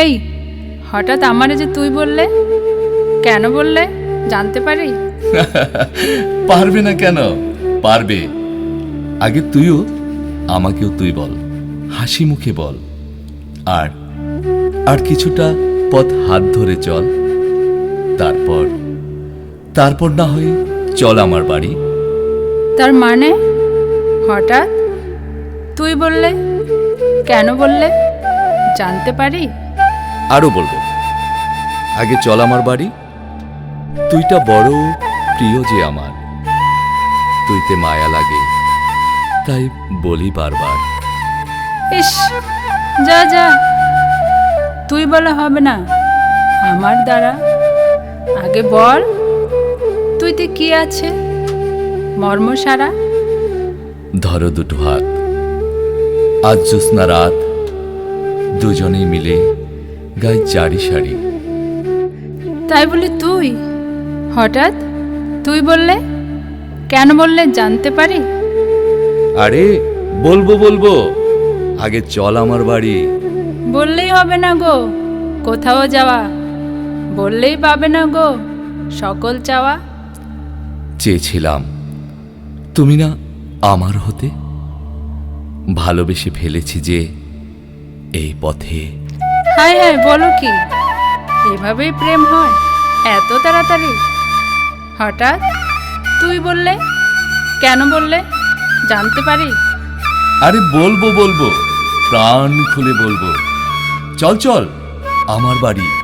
এই হঠাৎ আমারে যে তুই বললে কেন বললে জানতে পারি? পারবে না কেন? পারবে। আগে তুইও আমাকেও তুই বল হাসি মুখে বল। আর আর কিছুটা পথ হাত ধরে চল। তারপর তারপর না হয় চল আমার বাড়ি। তার মানে? হঠাৎ? তুই বললে কেন বললে জানতে পারি? আরও বলব। আগে চল আমার বাড়ি। তুইটা বড় প্রিয় যে আমার। তুইতে মায়া লাগে তাই বলি বারবার। ইস যা যা। তুই বলে হবে না। আমার দ্বারা। আগে বল তুইতে কি আছে? মর্ম সারা। ধরো দুটো হাত। আজ জ্যোৎস্না রাত। দুজনেই মিলে গায়ে জারি সারি। তাই বলি তুই? হঠাৎ? তুই বললে? কেন বললে জানতে পারি? আরে বলব বলব। আগে চল আমার বাড়ি। বললেই হবে না গো কোথাও যাওয়া। বললেই পাবে না গো সকল চাওয়া। চেয়েছিলাম। তুমি না আমার হতে? ভালোবেসে ফেলেছি যে এই পথে হায় হায়, বলো কি? এভাবেই প্রেম হয়? এত তাড়াতাড়ি? হঠাৎ? তুই বললে? কেন বললে? জানতে পারি। আরে বলব বলব। প্রাণ খুলে বলব। চল চল, আমার বাড়ি।